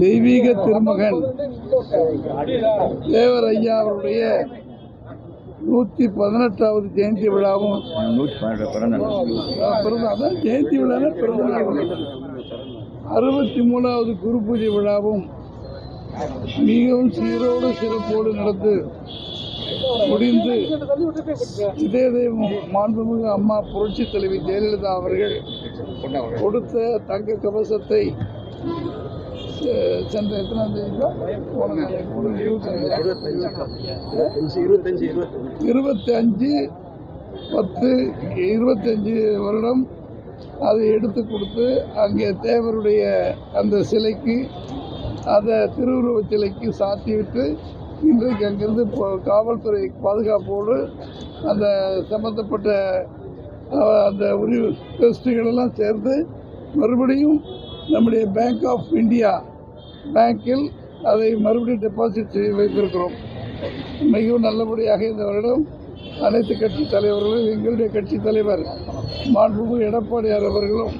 தெய்வீக திருமகன் தேவர் ஐயா அவருடைய நூற்றி பதினெட்டாவது ஜெயந்தி விழாவும் நூற்றி பன்னெண்டு பிறந்த நாள். பிறந்த அதான் ஜெயந்தி விழானா பிறந்த நாள் அறுபத்தி மூணாவது குரு பூஜை விழாவும் மிகவும் சீரோடு சிறப்போடு நடந்து முடிந்து இதே மாண்புமிகு அம்மா புரட்சி தலைவி ஜெயலலிதா அவர்கள் கொடுத்த தங்க கவசத்தை சென்ற எத்தனாம் தேதி போன போன இருபத்தஞ்சு இருபத்தி அஞ்சு பத்து இருபத்தஞ்சு வருடம் அதை எடுத்து கொடுத்து அங்கே தேவருடைய அந்த சிலைக்கு அதை திருவுருவச் சிலைக்கு சாத்திவிட்டு இன்றைக்கு அங்கிருந்து இப்போ காவல்துறை பாதுகாப்போடு அந்த சம்பந்தப்பட்ட அந்த உரி டெஸ்ட்டுகளெல்லாம் சேர்ந்து மறுபடியும் நம்முடைய பேங்க் ஆஃப் இந்தியா பேங்கில் அதை மறுபடியும் டெபாசிட் செய்து வைத்திருக்கிறோம். மிகவும் நல்லபடியாக இந்த வருடம் அனைத்து கட்சி தலைவர்களும் எங்களுடைய கட்சி தலைவர் மாண்புமிகு எடப்பாடியார் அவர்களும்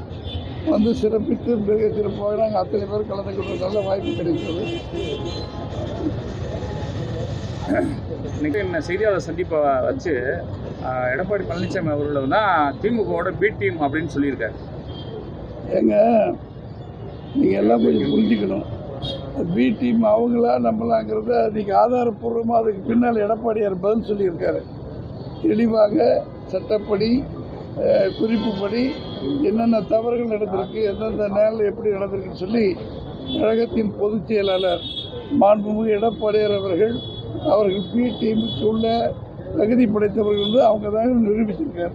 வந்து சிறப்பித்து மிக சிறப்பாக நாங்கள் அத்தனை பேர் கலந்து கொள்ள நல்ல வாய்ப்பு கிடைத்தது. என்ன செய்தியாளர் சந்திப்பை வச்சு எடப்பாடி பழனிசாமி அவர்கள் தான் திமுகவோட பி டீம் அப்படின்னு சொல்லியிருக்காரு. ஏங்க நீங்கள் எல்லாம் கொஞ்சம் புரிஞ்சுக்கணும். பி டீம் அவங்களா நம்மளாங்கிறத நீங்கள் ஆதாரப்பூர்வமாக அதுக்கு பின்னால் எடப்பாடியார் பதில் சொல்லியிருக்காரு. தெளிவாக சட்டப்படி குறிப்புப்படி என்னென்ன தவறுகள் நடந்திருக்கு எந்தெந்த நேரில் எப்படி நடந்திருக்குன்னு சொல்லி கழகத்தின் பொதுச் செயலாளர் மாண்புமிகு எடப்பாடியார் அவர்கள் அவர்கள் பி டீமுக்கு உள்ள தகுதி படைத்தவர்கள் வந்து அவங்க தான் நிரூபிச்சிருக்கார்.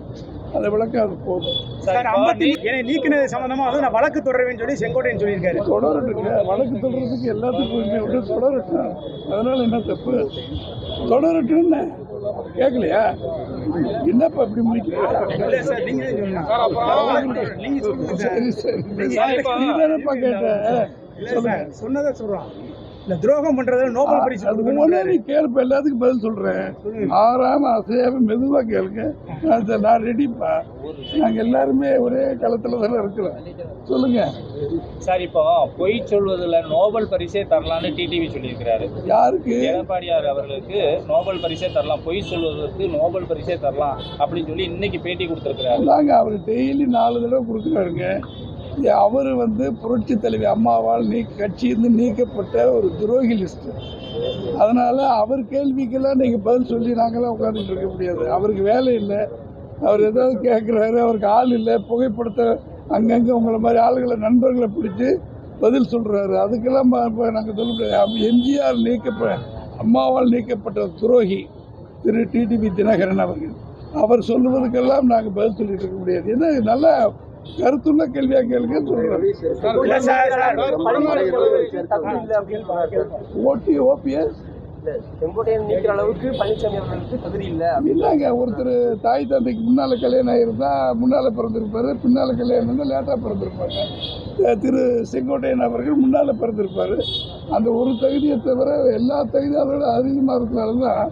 அந்த விளக்கம் அது போதும். சார் ஐம்பத்தி நீக்கினது சம்பந்தமா? வந்து நான் வழக்கு தொடருவேன்னு சொல்லி செங்கோட்டையன் சொல்லியிருக்காரு. தொடரட்டுங்க. வழக்கு தொடர்றதுக்கு எல்லாத்துக்கும் உரிமை உண்டு. தொடரட்டும். அதனால என்ன தப்பு? தொடரட்டும்னு கேட்கலையா என்னப்பா இப்படி முடிக்கிறீங்க சார் சார். நீ தானப்பா கேட்ட? சொன்னதை சொல்றோம். இல்ல துரோகம் பண்றது நோபல் பரிசு நீ கேளுப்ப எல்லாத்துக்கும் பதில் சொல்றேன். ஆறாம அசையாம மெதுவா கேளுங்க. நான் நான் ரெடிப்பா நாங்க எல்லாருமே ஒரே களத்துல தானே இருக்கிறோம். சொல்லுங்க. சார் இப்போ பொய் சொல்வதில் நோபல் பரிசே தரலாம்னு டிடிவி சொல்லியிருக்கிறாரு. யாருக்கு? எடப்பாடியார் அவர்களுக்கு நோபல் பரிசே தரலாம். பொய் சொல்வதற்கு நோபல் பரிசே தரலாம் அப்படின்னு சொல்லி இன்னைக்கு பேட்டி கொடுத்துருக்கிறாரு. தாங்க அவர் டெய்லி நாலு தடவை கொடுக்குறாருங்க. அவர் வந்து புரட்சி தலைவி அம்மாவால் நீ கட்சியிருந்து நீக்கப்பட்ட ஒரு துரோகி லிஸ்ட்டு அதனால் அவர் கேள்விக்கெல்லாம் நீங்கள் பதில் சொல்லி நாங்களாம் உட்காந்துட்டு இருக்க முடியாது. அவருக்கு வேலை இல்லை. அவர் ஏதாவது கேட்குறாரு அவருக்கு ஆள் இல்லை. புகைப்படத்தை அங்கங்கே உங்களை மாதிரி ஆளுகளை நண்பர்களை பிடிச்சி பதில் சொல்கிறாரு அதுக்கெல்லாம் இப்போ நாங்கள் சொல்ல முடியாது. எம்ஜிஆர் நீக்கப்ப அம்மாவால் நீக்கப்பட்ட துரோகி திரு டிடிபி தினகரன் அவர்கள். அவர் சொல்லுவதுக்கெல்லாம் நாங்கள் பதில் சொல்லிட்டு இருக்க முடியாது. ஏன்னா நல்லா கருத்துள்ள கேள்வியாக கேளுங்க சொல்கிறேன் இல்ல சார் சார் ஓடி ஓபிஎஸ் செங்கோட்டையன் நீக்கிற அளவுக்கு பழனிசாமி அவர்களுக்கு தகுதி இல்லை இல்லைங்க ஒருத்தர் தாய் தந்தைக்கு முன்னால் கல்யாணம் ஆகிருந்தா முன்னால் பிறந்திருப்பாரு பின்னால் கல்யாணம் இருந்தால் லேட்டாக பிறந்திருப்பாங்க திரு செங்கோட்டையன் அவர்கள் முன்னால் பிறந்திருப்பார் அந்த ஒரு தகுதியை தவிர எல்லா தகுதியும் அதோட அதிகமாக இருக்கிறனால தான்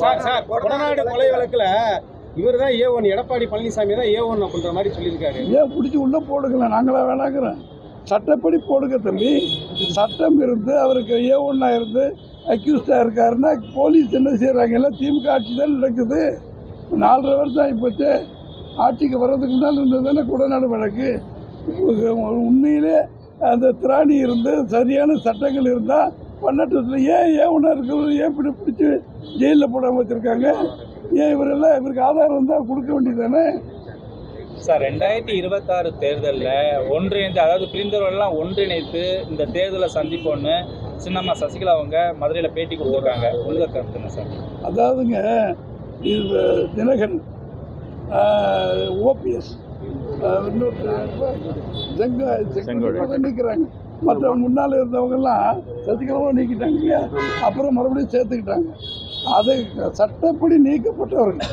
சார் சார் கொடநாடு கொலை வழக்குல இவர் தான் ஏ ஒன் எடப்பாடி பழனிசாமி தான் ஏ ஒன் பண்ற மாதிரி சொல்லியிருக்காரு. ஏன் பிடிச்சி உள்ளே போடுங்களேன்? நாங்களா வேணாங்கிறேன். சட்டப்படி போடுங்க தம்பி. சட்டம் இருந்து அவருக்கு ஏ ஒன்றா இருந்து அக்யூஸ்டாக இருக்காருன்னா போலீஸ் என்ன செய்கிறாங்க எல்லாம் திமுக ஆட்சி தான் நடக்குது. நாலரை வருஷம் ஆகிப்போச்சு. ஆட்சிக்கு வர்றதுக்கு முன்னால் இருந்தது தானே குடநாடு வழக்கு? உண்மையிலே அந்த திராணி இருந்து சரியான சட்டங்கள் இருந்தால் பண்ணட்டத்தில் ஏன் ஏன் ஒன்றா இருக்கிறவர் ஏன் இப்படி பிடிச்சி ஜெயிலில் போடாமல் வச்சுருக்காங்க? ஏன் இவரெல்லாம் இவருக்கு ஆதாரம் இருந்தால் கொடுக்க வேண்டியதானே சார் ரெண்டாயிரத்தி இருபத்தாறு தேர்தலில் ஒன்றிணைந்து அதாவது பிரிந்தவர்கள்லாம் ஒன்றிணைத்து இந்த தேர்தலை சந்திப்போன்னு சின்னம்மா சசிகலா அவங்க மதுரையில் பேட்டி கொடுத்துருக்காங்க. உங்க கருத்து என்ன சார்? அதாவதுங்க இது தினகரன் ஓபிஎஸ் செங்கோட நீக்கிறாங்க. மற்ற முன்னால் இருந்தவங்கெல்லாம் சசிகலாவும் நீக்கிட்டாங்க இல்லையா? அப்புறம் மறுபடியும் சேர்த்துக்கிட்டாங்க. அதை சட்டப்படி நீக்கப்பட்டவர்கள்.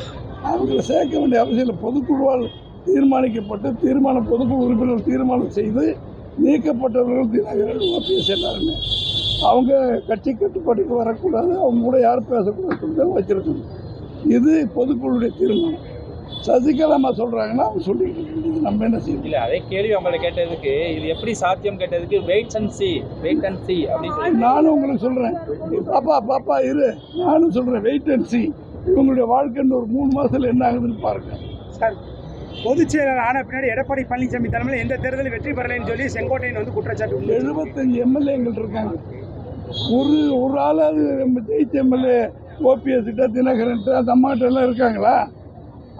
அவங்களை சேர்க்க வேண்டிய அவசியம் இல்லை. பொதுக்குழுவால் தீர்மானிக்கப்பட்டு தீர்மானம் பொதுக்குழு உறுப்பினர் தீர்மானம் செய்து நீக்கப்பட்டவர்கள் தினகரன் ஓபிஎஸ் எல்லாருமே. அவங்க கட்சி கட்டுப்பாட்டுக்கு வரக்கூடாது. அவங்க கூட யார் பேசக்கூடாது வச்சிருக்கணும் இது பொதுக்குழுடைய தீர்மானம். சசிகலா அம்மா சொல்கிறாங்கன்னா அவங்க சொல்லிக்கிட்டு. இது நம்ம என்ன செய்யணும் இல்லை அதே கேள்வி உங்களை கேட்டதுக்கு இது எப்படி சாத்தியம் கேட்டதுக்கு wait and see wait and see அப்படின்னு சொல்லி நானும் உங்களுக்கு சொல்கிறேன் பாப்பா பாப்பா இரு. நானும் சொல்கிறேன் வெயிட் அண்ட் சி இவங்களுடைய வாழ்க்கைன்னு ஒரு மூணு மாதத்தில் என்ன ஆகுதுன்னு பாருங்க. சார் பொதுச் செயலாளர் ஆன பின்னாடி எடப்பாடி பழனிசாமி தலைமையில் எந்த தேர்தலில் வெற்றி பெறலைன்னு சொல்லி செங்கோட்டையன் வந்து குற்றச்சாட்டு. எழுபத்தஞ்சு எம்எல்ஏங்கள் இருக்காங்க. ஒரு ஒரு ஆளாவது நம்ம ஜெயிச்ச எம்எல்ஏ ஓபிஎஸ் கிட்ட தினகரன்ட்டு அந்த அம்மாட்ட எல்லாம் இருக்காங்களா?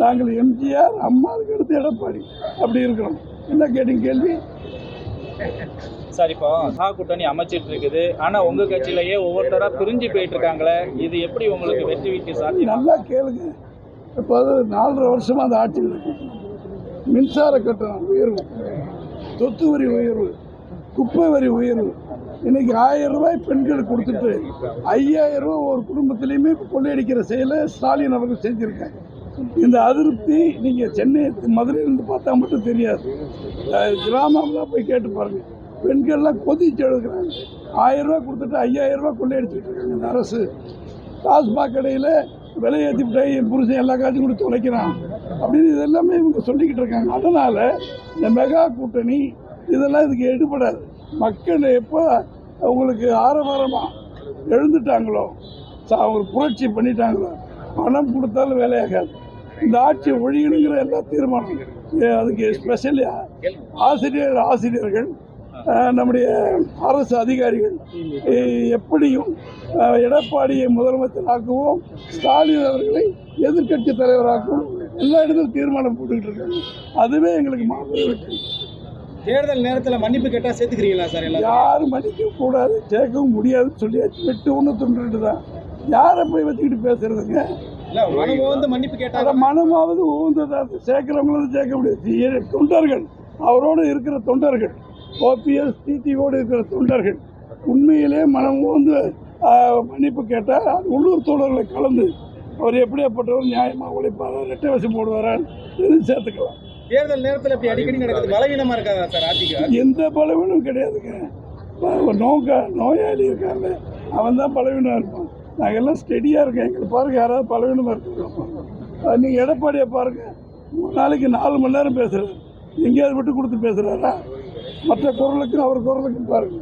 நாங்கள் எம்ஜிஆர் அம்மாவுக்கு அடுத்து எடப்பாடி. அப்படி இருக்கிறோம். என்ன கேட்டீங்க கேள்வி? சார் இப்போ சா கூட்டணி அமைச்சிட்டு இருக்குது. ஆனா உங்க கட்சியிலேயே ஒவ்வொருத்தரா பிரிஞ்சு போயிட்டு இருக்காங்களே இது எப்படி உங்களுக்கு வெற்றிக்கு சாத்தியம்? நல்லா கேளுங்க. இப்போ அது நாலரை வருஷமாக அந்த ஆட்சியில் இருக்கு. மின்சார கட்டணம் உயர்வு சொத்து வரி உயர்வு குப்பை வரி உயர்வு. இன்னைக்கு ஆயிரம் ரூபாய் பெண்களுக்கு கொடுத்துட்டு ஐயாயிரம் ரூபாய் ஒரு குடும்பத்திலையுமே கொள்ளையடிக்கிற செயலை ஸ்டாலின் அவர்கள் செஞ்சுருக்காங்க இந்த அதிருப்தி நீங்கள் சென்னை மதுரையிலேருந்து பார்த்தா மட்டும் தெரியாது. கிராமம்லாம் போய் கேட்டு பாருங்கள் பெண்கள்லாம் கொதிச்சு எழுதுகிறாங்க ஆயிரம் கொடுத்துட்டு ஐயாயிரம் ரூபாய் கொள்ளையடிச்சிட்டு இருக்காங்க. இந்த அரசு டாஸ்மாக் கடையில் விலை ஏற்றிவிட்டா என் புருஷன் எல்லா காட்சியும் கூட தொலைக்கிறான் அப்படின்னு இதெல்லாமே இவங்க சொல்லிக்கிட்டு இருக்காங்க. அதனால் இந்த மெகா கூட்டணி இதெல்லாம் இதுக்கு எடுபடாது. மக்கள் எப்போ அவங்களுக்கு ஆரவாரமாக எழுந்துட்டாங்களோ ச- அவங்க புரட்சி பண்ணிட்டாங்களோ பணம் கொடுத்தாலும் வேலையாகாது. இந்த ஆட்சியை ஒழியணுங்கிற எல்லா தீர்மானம் அதுக்கு ஸ்பெஷலி ஆசிரியர் ஆசிரியர்கள் நம்முடைய அரசு அதிகாரிகள் எப்படியும் எடப்பாடியை முதலமைச்சராக்குவோம் ஸ்டாலின் அவர்களை எதிர்க்கட்சி தலைவராக்கவும் எல்லா இடத்துலையும் தீர்மானம் போட்டுக்கிட்டு இருக்காங்க. அதுவே எங்களுக்கு மாபெரும் தேர்தல் நேரத்தில் மன்னிப்பு கேட்டால் சேர்த்துக்கிறீங்களா சார் யாரும் மன்னிக்க கூடாது கேட்கவும் முடியாதுன்னு சொல்லியாச்சு. வெட்டு ஒன்று தொண்டு தான் யாரை போய் வச்சுக்கிட்டு பேசுறதுங்க? மனமாவது உகந்ததாக சேர்க்கிறவங்களும் சேர்க்க முடியாது. தொண்டர்கள். அவரோடு இருக்கிற தொண்டர்கள். ஓபிஎஸ் டிடிஓடு இருக்கிற தொண்டர்கள். உண்மையிலே மனம் வந்து மன்னிப்பு கேட்டால் அது உள்ளூர் தோழர்களை கலந்து அவர் எப்படியாப்பட்டவர் நியாயமாக உழைப்பாரா ரெட்டை வசம் போடுவாரான்னு சேர்த்துக்கலாம். தேர்தல் நேரத்தில் இப்படி அடிக்கடி நடக்குது. பலவீனமாக இருக்காதா சார் அதிக எந்த பலவீனம் கிடையாதுங்க. ஒரு நோக்க நோயாளி இருக்காங்க. அவன் தான் பலவீனம் இருப்பான். நாங்கள் எல்லாம் ஸ்டெடியாக இருக்கோம். எங்களை பாருங்க யாராவது பலவீனமாக இருக்கிறோம் நீங்கள் எடப்பாடியை பாருங்க. மூணு நாளைக்கு நாலு மணி நேரம் பேசுகிறாரு எங்கேயாவது விட்டு கொடுத்து பேசுகிறாரா மற்ற குரலுக்கும் அவர் குரலுக்கும் பாருங்க.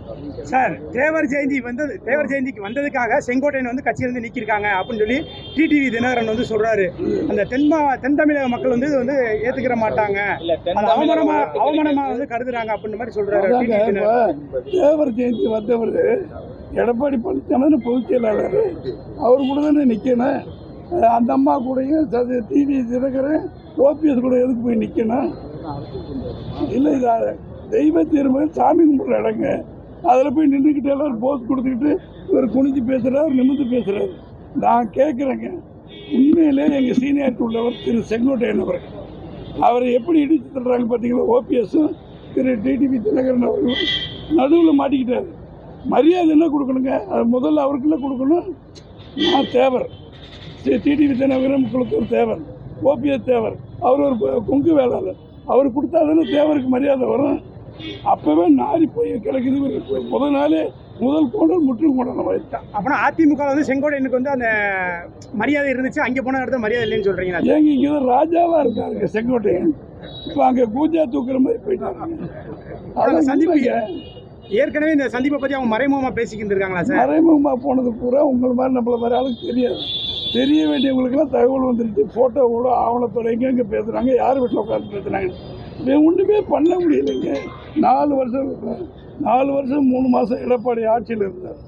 சார் தேவர் ஜெயந்தி வந்தது தேவர் ஜெயந்திக்கு வந்ததுக்காக செங்கோட்டையன் வந்து கட்சியிலிருந்து நீக்கியிருக்காங்க அப்படின்னு சொல்லி டிடிவி தினகரன் வந்து சொல்றாரு. அந்த தென்மா தென் தமிழக மக்கள் வந்து இது வந்து ஏத்துக்கிற மாட்டாங்க. இல்ல தென் அது அவமானமா தமிழக அவமானமா வந்து கருதுறாங்க அப்படின்னு மாதிரி சொல்றாரு தேவர் ஜெயந்தி வந்தவர் எடப்பாடி பழனிசாமி பொதுச் செயலாளர். அவர் கூட தானே நிற்கணும் அந்த அம்மா கூடயும் டிவி தினகரன் ஓபிஎஸ் கூட எதுக்கு போய் நிற்கணும் இல்லை இது தெய்வ தீர்வு சாமி கும்பிட்ற இடங்க. அதில் போய் நின்றுக்கிட்டு எல்லாரும் போஸ் கொடுத்துக்கிட்டு இவர் குனிஞ்சு பேசுகிறார் நிமிர்ந்து பேசுகிறார் நான் கேட்குறேங்க உண்மையிலே எங்கள் சீனியாரிட்டி உள்ளவர் திரு செங்கோட்டையன் அவர் அவரை எப்படி இடித்து தள்ளுறாங்க பார்த்தீங்களா ஓபிஎஸ்ஸும் திரு டிடிபி தினகரன் அவர்களும் நடுவில் மாட்டிக்கிட்டார். மரியாதை என்ன கொடுக்கணுங்க? அது முதல்ல அவருக்குள்ள கொடுக்கணும்? நான் தேவர். டிடிவி தினகரன் குளத்தூர் தேவர். ஓபிஎஸ் தேவர். அவர் ஒரு கொங்கு வேளாளர். அவர் கொடுத்தா தானே தேவருக்கு மரியாதை வரும். அப்போவே நாரி போய் கிடக்குது முதல் நாளே முதல் கோடல் முற்றும் கோடல் ஆயிட்டான் அப்பனா அதிமுக வந்து செங்கோட்டையனுக்கு வந்து அந்த மரியாதை இருந்துச்சு. அங்கே போன இடத்துல மரியாதை இல்லைன்னு சொல்றீங்களா ஏங்க இங்கே தான் ராஜாவாக இருக்காருங்க செங்கோட்டையன். இப்போ அங்கே கூஜா தூக்குற மாதிரி போயிட்டாங்க அந்த அதான் சந்திப்பு. சந்திப்பு ஏற்கனவே இந்த சந்திப்பை பற்றி அவங்க மறைமுகமாக பேசிக்கிட்டு இருக்காங்களா சார்? மறைமுகமாக போனது பூரா உங்களை மாதிரி நம்மள மாதிரி ஆளுக்கு தெரியாது. தெரிய வேண்டியவங்களுக்கெல்லாம் தகவல் வந்துருச்சு. ஃபோட்டோவோட ஆவணத்தோட எங்கெங்கே பேசுகிறாங்க யார் வீட்டில் உட்காந்து பேசுகிறாங்க ஒன்றுமே பண்ண முடியலைங்க. நாலு வருஷம் நாலு வருஷம் மூணு மாதம் எடப்பாடி ஆட்சியில் இருந்தார்.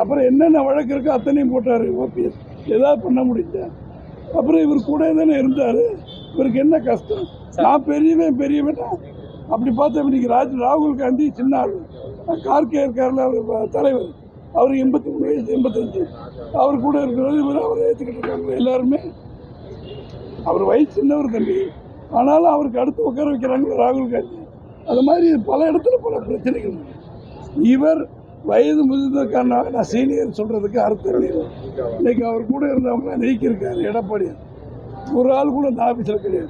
அப்புறம் என்னென்ன வழக்கு இருக்கோ அத்தனையும் போட்டார் ஓபிஎஸ். ஏதாவது பண்ண முடிஞ்சா. அப்புறம் இவர் கூட தானே இருந்தார். இவருக்கு என்ன கஷ்டம்? நான் பெரியவன் பெரியவன். அப்படி பார்த்தா இன்னைக்கு ராஜ் ராகுல் காந்தி சின்ன ஆள். கார்கே இருக்கார்ல அவர் தலைவர். அவர் எண்பத்தி மூணு வயசு எண்பத்தஞ்சு. அவர் கூட இருக்கிறது இவர் அவரை ஏற்றுக்கிட்டு இருக்காங்க எல்லாருமே. அவர் வயசு சின்னவர் தம்பி. ஆனாலும் அவருக்கு அடுத்து உட்கார வைக்கிறாங்க ராகுல் காந்தி. அது மாதிரி பல இடத்துல பல பிரச்சனைகள். இவர் வயது முதிர்ந்த காரணமாக நான் சீனியர் சொல்கிறதுக்கு அர்த்தம் இல்லை. இன்றைக்கி அவர் கூட இருந்தவங்க நீக்கியிருக்காரு எடப்பாடி. ஒரு ஆள் கூட இந்த ஆஃபீஸில் கிடையாது.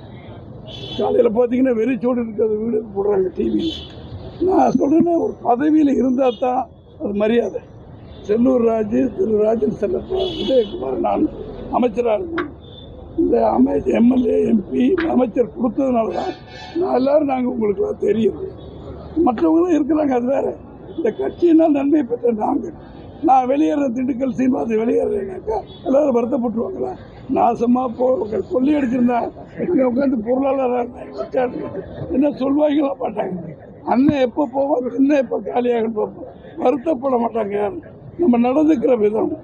காலையில் பார்த்தீங்கன்னா வெறிச்சோடு இருக்கிறது வீடு போடுறாங்க டிவியில் நான் சொல்கிறேன்னா ஒரு பதவியில் இருந்தால் தான் அது மரியாதை. செல்லூர் ராஜு திரு ராஜன் செல்லப்பா உதயகுமார் நான் அமைச்சராக இருந்தேன் இந்த அமை எம்எல்ஏ எம்பி அமைச்சர் கொடுத்ததுனால தான் நான் எல்லோரும் நாங்கள் உங்களுக்குலாம் தெரியும். மற்றவங்களும் இருக்கிறாங்க அது வேறு. இந்த கட்சியினால் நன்மை பெற்ற நாங்கள். நான் வெளியேறேன் திண்டுக்கல் சீனிவாசி வெளியேறேனாக்கா எல்லோரும் வருத்தப்பட்டுருவாங்களா? நாசமாக போ கொள்ளி அடிச்சிருந்தா இங்கே உட்காந்து பொருளாளராக வச்சாரு என்ன சொல்வாங்களா மாட்டாங்க. அண்ணன் எப்போ போவார் இன்னும் எப்போ காலியாகன்னு வருத்தப்பட மாட்டாங்க. நம்ம நடந்துக்கிற விதம்.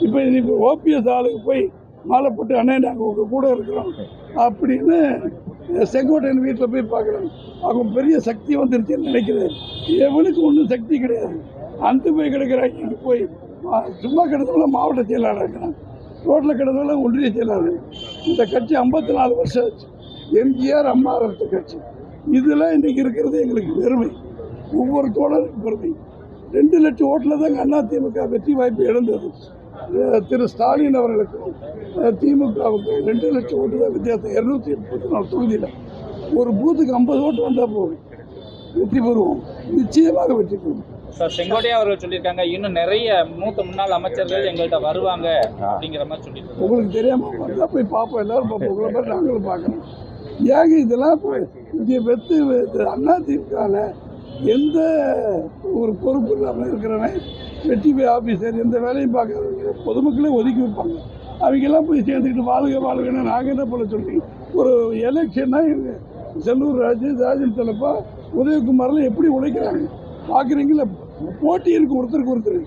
இப்போ இப்போ ஓபிஎஸ் ஆளுக்கு போய் மாலை போட்டு அண்ணே நாங்கள் உங்கள் கூட இருக்கிறோம் அப்படின்னு செங்கோட்டையன் வீட்டில் போய் பார்க்குறோம். அவங்க பெரிய சக்தி வந்துருச்சுன்னு நினைக்கிறேன். எவனுக்கு ஒன்றும் சக்தி கிடையாது. அந்த போய் கிடக்கிறாங்க போய் மா- சும்மா கிடந்தவங்கள மாவட்ட செயலாளர் இருக்கிறான். ரோட்டில் கிடந்தவங்கள ஒன்றிய செயலாளர். இந்த கட்சி ஐம்பத்தி நாலு வருஷம் ஆச்சு. எம்ஜிஆர் அம்மா அரசு கட்சி. இதில் இன்னைக்கு இருக்கிறது எங்களுக்கு பெருமை. ஒவ்வொரு தோழருக்கும் பெருமை. ரெண்டு லட்சம் ஓட்டில் தாங்க அதிமுக வெற்றி வாய்ப்பு இழந்தது. திரு ஸ்டாலின் அவர்களுக்கும் திமுகவுக்கு ரெண்டு லட்சம் ஓட்டு தான் வித்தியாசம். இரநூத்தி முப்பத்தி நாலு தொகுதியில். ஒரு பூத்துக்கு ஐம்பது ஓட்டு வந்தால் போதும். வெற்றி பெறுவோம். நிச்சயமாக வெற்றி பெறுவோம். சார் செங்கோட்டையா அவர்கள் சொல்லியிருக்காங்க இன்னும் நிறைய மூத்த முன்னாள் அமைச்சர்கள் எங்கள்கிட்ட வருவாங்க அப்படிங்கிற மாதிரி சொல்லியிருக்காங்க. உங்களுக்கு தெரியாமல் போய் பார்ப்போம். எல்லாரும் பார்ப்போம். உங்களை மாதிரி நாங்களும் பார்க்கணும். ஏங்க இதெல்லாம் போய் இங்கே வெத்து அதிமுகவில் எந்த ஒரு பொறுப்பு இல்லாமல் இருக்கிறவன் வெற்றி ஆஃபீஸர் எந்த வேலையும் பார்க்காதவங்க பொதுமக்களே ஒதுக்கி வைப்பாங்க. அவங்கெல்லாம் போய் சேர்ந்துக்கிட்டு வாழ்க வாழ்கன்னு நாங்கள் என்ன பண்ண சொல்லி ஒரு எலெக்ஷன்னா செல்லூர் ராஜு ராஜன் தலைப்பா உதயகுமாரில் எப்படி உழைக்கிறாங்க? பார்க்குறீங்களா போட்டி இருக்கு ஒருத்தருக்கு ஒருத்தர்.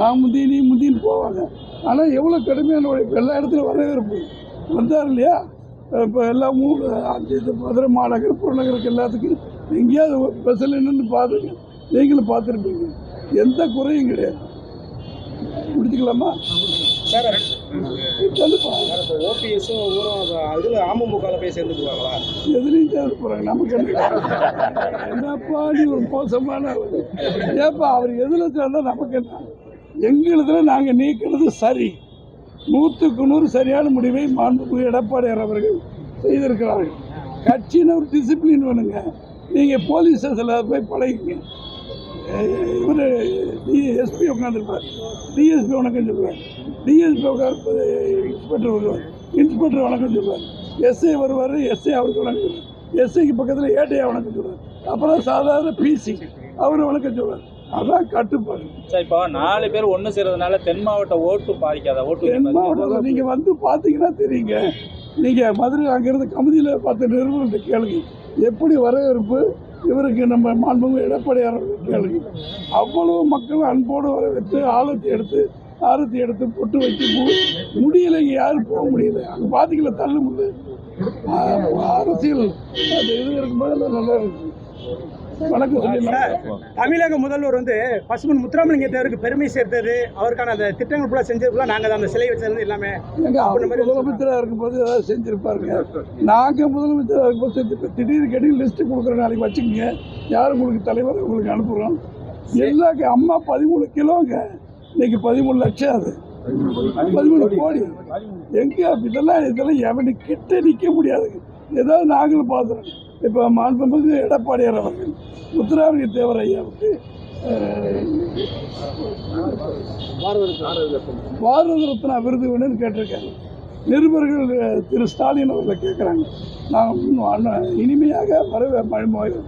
நான் முந்தி நீ முந்தின்னு போவாங்க. ஆனால் எவ்வளோ கடுமையான உழைப்பு? எல்லா இடத்துலையும் வரவேற்பு. வந்தார் இல்லையா? இப்போ எல்லா ஊர் அஞ்சு இது மதுரை மாநகர் புறநகருக்கு எல்லாத்துக்கும் எங்கேயாவது பஸ்ஸில் நின்று பார்த்துங்க. நீங்களும் பார்த்துருப்பீங்க. எந்த குறையும் கிடையாது. முடிச்சுக்கலாமா? சார் சொல்லுப்பா ஓபிஎஸும் ஊரும் இதில் அமமுகவில் போய் சேர்ந்துக்குவாங்களா எதிரையும் சேர்ந்து போகிறாங்க நமக்கு என்னப்பா நீ ஒரு மோசமான ஆளு. ஏப்பா அவர் எதில் சேர்ந்தா நமக்கு என்ன? எங்களுதுல நாங்கள் நீக்கிறது சரி. நூற்றுக்கு நூறு சரியான முடிவை மாண்புமிகு எடப்பாடியார் அவர்கள் செய்திருக்கிறார்கள். கட்சின்னு ஒரு டிசிப்ளின் வேணுங்க. நீங்கள் போலீஸ் ஸ்டேஷனில் போய் பழகிங்க இவர் எஸ்பி உட்காந்துருப்பார் டிஎஸ்பி வணக்கம் சொல்லுவார். டிஎஸ்பி உட்காந்து இன்ஸ்பெக்டர் வருவார். இன்ஸ்பெக்டர் வணக்கம் சொல்லுவார். எஸ்ஐ வருவார் எஸ்ஐ அவருக்கு வணக்கம் சொல்லுவார். எஸ்ஐக்கு பக்கத்தில் ஏட்டையா வணக்கம் சொல்லுவார். அப்புறம் சாதாரண பிசி அவர் வணக்கம் சொல்லுவார். அதான் கட்டுப்பாடு. சார் இப்போ நாலு பேர் ஒன்று சேர்றதுனால தென் மாவட்ட ஓட்டு பாதிக்காத? ஓட்டு தென் மாவட்டத்தில் நீங்கள் வந்து பார்த்தீங்கன்னா தெரியுங்க. நீங்கள் மதுரை அங்கேருந்து கமிதியில் பார்த்த நிறுவனத்தை கேளுங்க. எப்படி வரவேற்பு? இவருக்கு நம்ம மாண்புமிகு எடப்பாடியார் கேளுங்க. அவ்வளவு மக்கள் அன்போடு வரவேற்று ஆலத்தி எடுத்து ஆரத்தி எடுத்து பொட்டு வச்சு முடியல இங்கே யாரும் போக முடியல. அங்கே பார்த்தீங்களா தள்ளு முடியல அரசியல். அது இது இருக்கும்போது நல்லா சொல்லிடலாம் தமிழக முதல்வர் வந்து பசுமன் முத்துராமலிங்க தேவருக்கு பெருமை சேர்த்தது. அவருக்கான அந்த திட்டங்கள் ஃபுல்லாக செஞ்சது ஃபுல்லாக நாங்கள் அந்த சிலை வச்சிருந்து எல்லாமே முதலமைச்சராக இருக்கும்போது ஏதாவது செஞ்சிருப்பாருங்க. நாங்கள் முதலமைச்சராக இருக்கும்போது செஞ்சிருப்போம். திடீர்னு கேட்டு லிஸ்ட்டு கொடுக்குற நாளைக்கு வச்சுக்கோங்க. யார் உங்களுக்கு தலைவர் உங்களுக்கு அனுப்புகிறோம் எல்லா அம்மா பதிமூணு கிலோங்க. இன்னைக்கு பதிமூணு லட்சம் அது. பதிமூணு கோடி. எங்க இதெல்லாம் இதெல்லாம் எவனு கிட்ட நிற்க முடியாதுங்க. ஏதாவது நாங்களும் பார்த்துறோம் இப்போ மாண்புமிகு எடப்பாடியார் அவர்கள் முத்துராமலிங்க தேவர் ஐயாவுக்கு பாரத ரத்னா விருது வேணும்னு கேட்டிருக்காங்க நிருபர்கள் திரு ஸ்டாலின் அவர்களை கேட்குறாங்க நான் இன்னும் இனிமையாக வர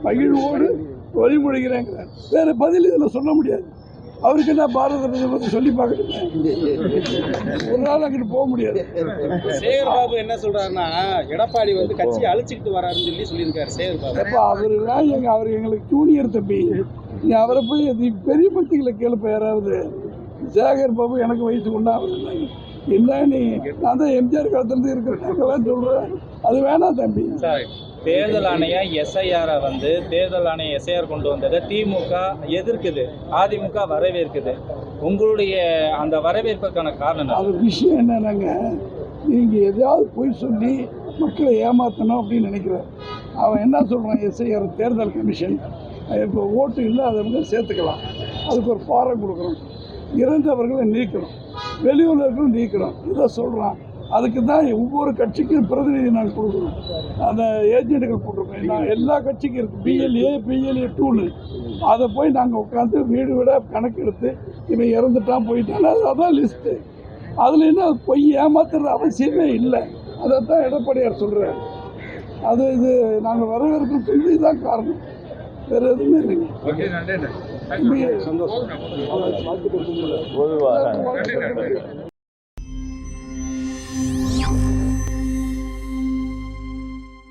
மகிழ்வோடு வழிமொழிகிறேங்கிறார் வேறு பதில் இதில் சொல்ல முடியாது. அவருக்கு என்ன பாரத ரத்னா பற்றி சொல்லி பார்க்கணுமே? ஒரு நாள் அங்கிட்டு போக முடியாது. சேகர் பாபு என்ன சொல்றாருன்னா எடப்பாடி வந்து கட்சியை அழிச்சுக்கிட்டு வராருன்னு சொல்லி சொல்லியிருக்காரு சேகர் பாபு. அப்போ அவரெல்லாம் எங்க அவர் எங்களுக்கு ஜூனியர் தம்பி. நீ அவரை போய் நீ பெரிய பத்திகளை கேளுப்ப யாராவது. சேகர் பாபு எனக்கு வயசு ஒன்றா என்ன நீ நான் தான் எம்ஜிஆர் காலத்துலேருந்து இருக்கிறேன். சொல்கிறேன் அது வேணாம் தம்பி. தேர்தல் ஆணையம் எஸ்ஐஆரை வந்து தேர்தல் ஆணையம் எஸ்ஐஆர் கொண்டு வந்ததை திமுக எதிர்க்குது. அதிமுக வரவேற்குது. உங்களுடைய அந்த வரவேற்புக்கான காரணம் அது விஷயம் என்னன்னாங்க? நீங்கள் எதையாவது பொய் சொல்லி மக்களை ஏமாற்றணும் அப்படின்னு நினைக்கிறேன். அவன் என்ன சொல்கிறான் எஸ்ஐஆர் தேர்தல் கமிஷன். இப்போ ஓட்டு இல்லாதவங்க சேர்த்துக்கலாம். அதுக்கு ஒரு ஃபாரம் கொடுக்குறோம் இறந்தவர்களை நீக்கணும். வெளியூர்களும் நீக்கிறோம் இதை சொல்கிறான் அதுக்கு தான் ஒவ்வொரு கட்சிக்கும் பிரதிநிதி நாங்கள் கொடுக்குறோம் அந்த ஏஜென்ட்டுகள் போட்டிருக்கோம் நான் எல்லா கட்சிக்கும் இருக்குது பிஎல்ஏ பிஎல்ஏ டூன்னு அதை போய் நாங்கள் உட்காந்து வீடு வீட கணக்கு எடுத்து இவன் இறந்துட்டான் போயிட்டான் அது அதான் லிஸ்ட்டு அதில் என்ன பொய் ஏமாத்துற அவசியமே இல்லை. அதைத்தான் எடப்பாடியார் சொல்கிறார் அது இது நாங்கள் வரவேற்கும் இதுதான் காரணம். வேறு எதுவுமே இல்லைங்க. சந்தோஷம்.